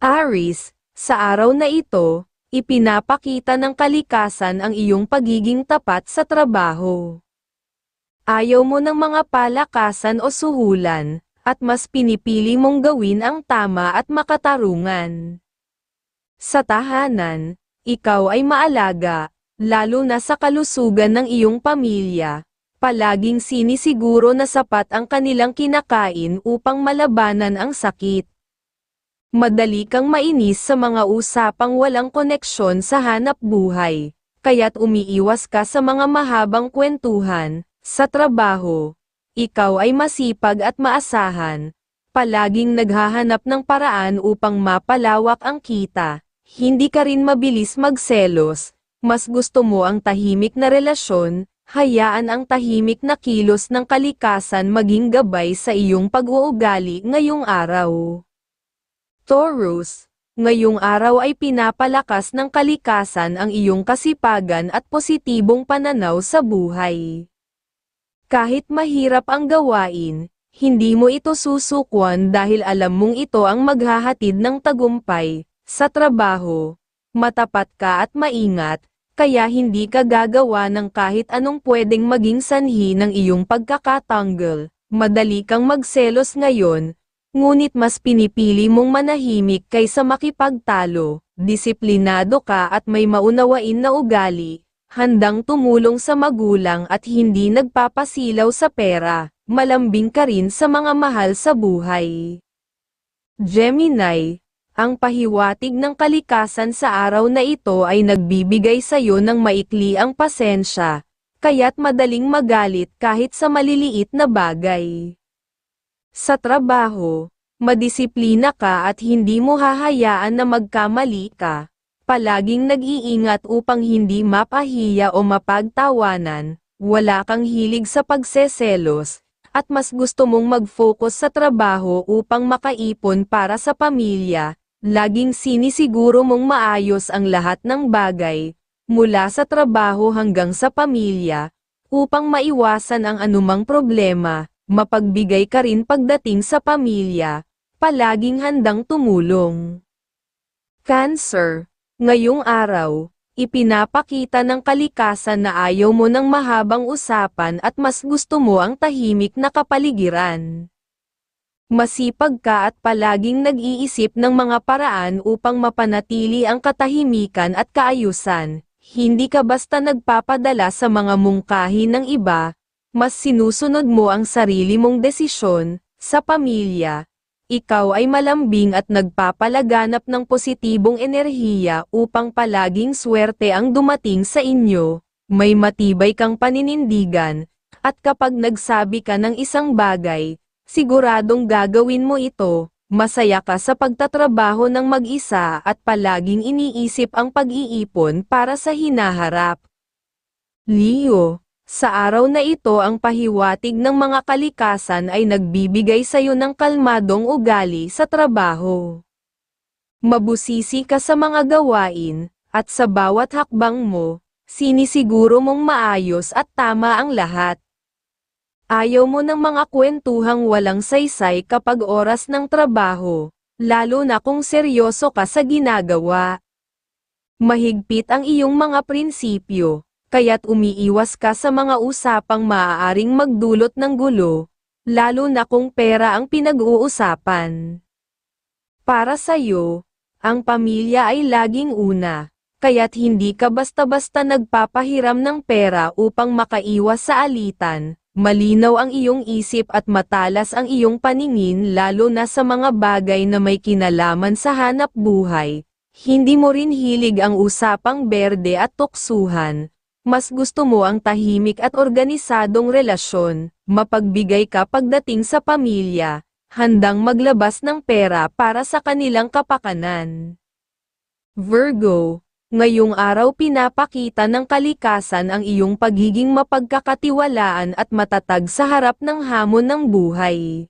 Aris, sa araw na ito, ipinapakita ng kalikasan ang iyong pagiging tapat sa trabaho. Ayaw mo ng mga palakasan o suhulan, at mas pinipili mong gawin ang tama at makatarungan. Sa tahanan, ikaw ay maalaga, lalo na sa kalusugan ng iyong pamilya. Palaging sinisiguro na sapat ang kanilang kinakain upang malabanan ang sakit. Madali kang mainis sa mga usapang walang koneksyon sa hanap buhay, kaya't umiiwas ka sa mga mahabang kwentuhan, sa trabaho. Ikaw ay masipag at maasahan, palaging naghahanap ng paraan upang mapalawak ang kita, hindi ka rin mabilis magselos, mas gusto mo ang tahimik na relasyon, hayaan ang tahimik na kilos ng kalikasan maging gabay sa iyong pag-uugali ngayong araw. Taurus, ngayong araw ay pinapalakas ng kalikasan ang iyong kasipagan at positibong pananaw sa buhay. Kahit mahirap ang gawain, hindi mo ito susukwan dahil alam mong ito ang maghahatid ng tagumpay, sa trabaho. Matapat ka at maingat, kaya hindi ka gagawa ng kahit anong pwedeng maging sanhi ng iyong pagkakatanggol. Madali kang magselos ngayon, ngunit mas pinipili mong manahimik kaysa makipagtalo. Disiplinado ka at may maunawain na ugali, handang tumulong sa magulang at hindi nagpapasilaw sa pera, malambing ka rin sa mga mahal sa buhay. Gemini, ang pahiwatig ng kalikasan sa araw na ito ay nagbibigay sa iyo ng maikli ang pasensya, kaya't madaling magalit kahit sa maliliit na bagay. Sa trabaho, madisiplina ka at hindi mo hahayaan na magkamali ka. Palaging nag-iingat upang hindi mapahiya o mapagtawanan, wala kang hilig sa pagseselos, at mas gusto mong mag-focus sa trabaho upang makaipon para sa pamilya, Laging sinisiguro mong maayos ang lahat ng bagay, mula sa trabaho hanggang sa pamilya, upang maiwasan ang anumang problema, mapagbigay ka rin pagdating sa pamilya, palaging handang tumulong. Cancer, ngayong araw, ipinapakita ng kalikasan na ayaw mo ng mahabang usapan at mas gusto mo ang tahimik na kapaligiran. Masipag ka at palaging nag-iisip ng mga paraan upang mapanatili ang katahimikan at kaayusan. Hindi ka basta nagpapadala sa mga mungkahi ng iba, mas sinusunod mo ang sarili mong desisyon, sa pamilya. Ikaw ay malambing at nagpapalaganap ng positibong enerhiya upang palaging swerte ang dumating sa inyo, may matibay kang paninindigan, at kapag nagsabi ka ng isang bagay, Siguradong gagawin mo ito, masaya ka sa pagtatrabaho ng mag-isa at palaging iniisip ang pag-iipon para sa hinaharap. Leo, sa araw na ito ang pahiwatig ng mga kalikasan ay nagbibigay sa iyo ng kalmadong ugali sa trabaho. Mabusisi ka sa mga gawain, at sa bawat hakbang mo, sinisiguro mong maayos at tama ang lahat. Ayaw mo ng mga kwentuhang walang saysay kapag oras ng trabaho, lalo na kung seryoso ka sa ginagawa. Mahigpit ang iyong mga prinsipyo, kaya't umiiwas ka sa mga usapang maaaring magdulot ng gulo, lalo na kung pera ang pinag-uusapan. Para sa iyo, ang pamilya ay laging una, kaya't hindi ka basta-basta nagpapahiram ng pera upang makaiwas sa alitan, Malinaw ang iyong isip at matalas ang iyong paningin lalo na sa mga bagay na may kinalaman sa hanap buhay. Hindi mo rin hilig ang usapang berde at tuksuhan. Mas gusto mo ang tahimik at organisadong relasyon, mapagbigay ka pagdating sa pamilya, handang maglabas ng pera para sa kanilang kapakanan. Virgo, Ngayong araw pinapakita ng kalikasan ang iyong pagiging mapagkakatiwalaan at matatag sa harap ng hamon ng buhay.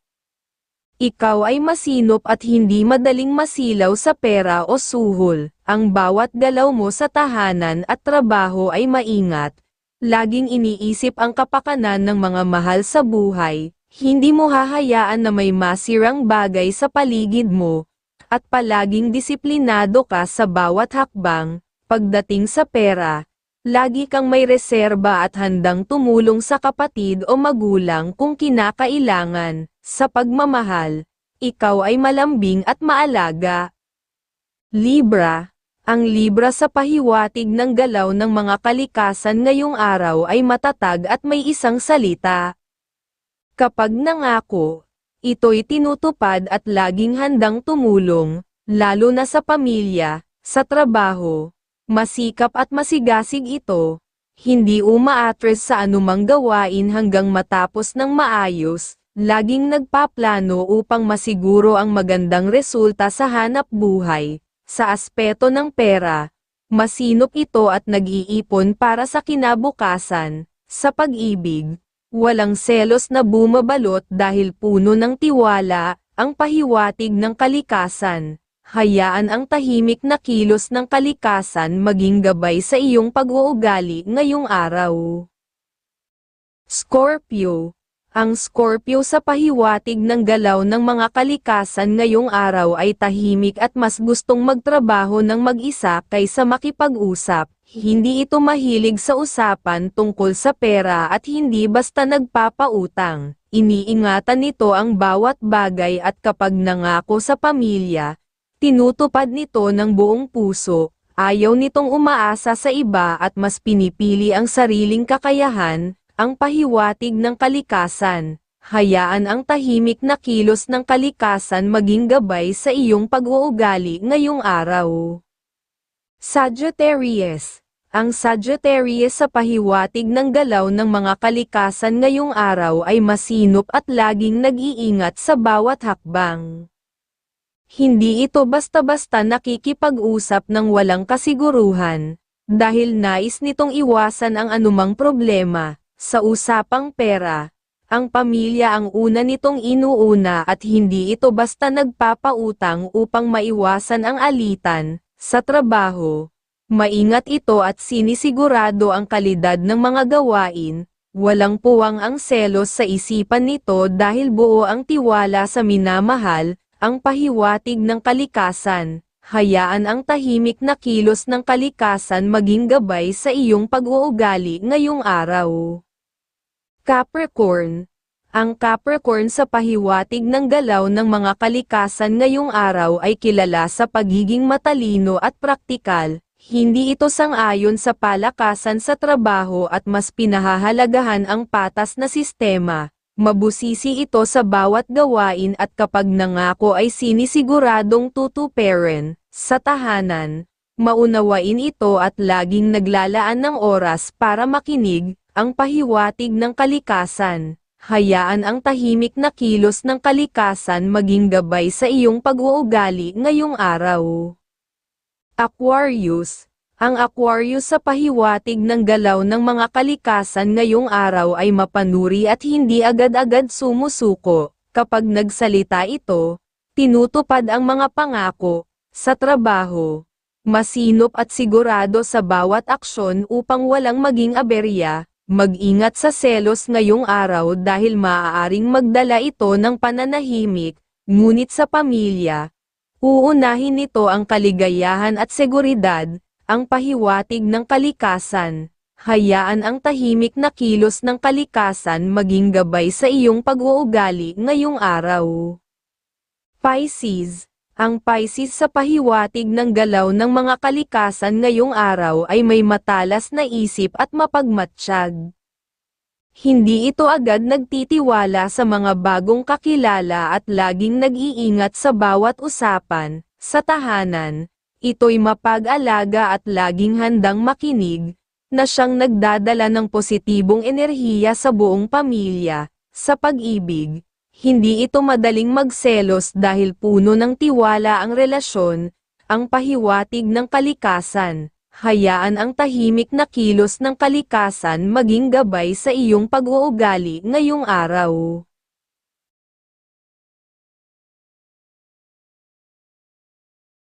Ikaw ay masinop at hindi madaling masilaw sa pera o suhol, ang bawat galaw mo sa tahanan at trabaho ay maingat, laging iniisip ang kapakanan ng mga mahal sa buhay, hindi mo hahayaan na may masirang bagay sa paligid mo, at palaging disiplinado ka sa bawat hakbang, pagdating sa pera, lagi kang may reserba at handang tumulong sa kapatid o magulang kung kinakailangan, sa pagmamahal, ikaw ay malambing at maalaga. Libra, ang Libra sa pahiwatig ng galaw ng mga kalikasan ngayong araw ay matatag at may isang salita. Kapag nangako, ito'y tinutupad at laging handang tumulong, lalo na sa pamilya, sa trabaho, masikap at masigasig ito, hindi umaatres sa anumang gawain hanggang matapos ng maayos, laging nagpaplano upang masiguro ang magandang resulta sa hanap buhay, sa aspeto ng pera, masinop ito at nag-iipon para sa kinabukasan, sa pag-ibig, walang selos na bumabalot dahil puno ng tiwala, ang pahiwatig ng kalikasan. Hayaan ang tahimik na kilos ng kalikasan maging gabay sa iyong pag-uugali ngayong araw. Scorpio ang Scorpio sa pahiwatig ng galaw ng mga kalikasan ngayong araw ay tahimik at mas gustong magtrabaho ng mag-isa kaysa makipag-usap. Hindi ito mahilig sa usapan tungkol sa pera at hindi basta nagpapautang. Iniingatan nito ang bawat bagay at kapag nangako sa pamilya, tinutupad nito ng buong puso. Ayaw nitong umaasa sa iba at mas pinipili ang sariling kakayahan, ang pahiwatig ng kalikasan. Hayaan ang tahimik na kilos ng kalikasan maging gabay sa iyong pag-uugali ngayong araw. Sagittarius Ang Sagittarius sa pahiwatig ng galaw ng mga kalikasan ngayong araw ay masinop at laging nag-iingat sa bawat hakbang. Hindi ito basta-basta nakikipag-usap ng walang kasiguruhan, dahil nais nitong iwasan ang anumang problema, sa usapang pera, ang pamilya ang una nitong inuuna at hindi ito basta nagpapautang upang maiwasan ang alitan, sa trabaho. Maingat ito at sinisigurado ang kalidad ng mga gawain, walang puwang ang selos sa isipan nito dahil buo ang tiwala sa minamahal, ang pahiwatig ng kalikasan. Hayaan ang tahimik na kilos ng kalikasan maging gabay sa iyong pag-uugali ngayong araw. Capricorn. Ang Capricorn sa pahiwatig ng galaw ng mga kalikasan ngayong araw ay kilala sa pagiging matalino at praktikal, hindi ito sang-ayon sa palakasan sa trabaho at mas pinahahalagahan ang patas na sistema. Mabusisi ito sa bawat gawain at kapag nangako ay sinisiguradong tutuperin, sa tahanan, maunawain ito at laging naglalaan ng oras para makinig, ang pahiwatig ng kalikasan. Hayaan ang tahimik na kilos ng kalikasan maging gabay sa iyong pag-uugali ngayong araw. Aquarius Ang Aquarius sa pahiwatig ng galaw ng mga kalikasan ngayong araw ay mapanuri at hindi agad-agad sumusuko. Kapag nagsalita ito, tinutupad ang mga pangako, sa trabaho, masinop at sigurado sa bawat aksyon upang walang maging aberya, Mag-ingat sa selos ngayong araw dahil maaaring magdala ito ng pananahimik, ngunit sa pamilya, uunahin nito ang kaligayahan at seguridad, ang pahiwatig ng kalikasan. Hayaan ang tahimik na kilos ng kalikasan maging gabay sa iyong pag-uugali ngayong araw. Pisces ang Pisces sa pahiwatig ng galaw ng mga kalikasan ngayong araw ay may matalas na isip at mapagmatsyag. Hindi ito agad nagtitiwala sa mga bagong kakilala at laging nag-iingat sa bawat usapan, sa tahanan, ito'y mapag-alaga at laging handang makinig, na siyang nagdadala ng positibong enerhiya sa buong pamilya, sa pag-ibig, hindi ito madaling magselos dahil puno ng tiwala ang relasyon, ang pahiwatig ng kalikasan. Hayaan ang tahimik na kilos ng kalikasan maging gabay sa iyong pag-uugali ngayong araw.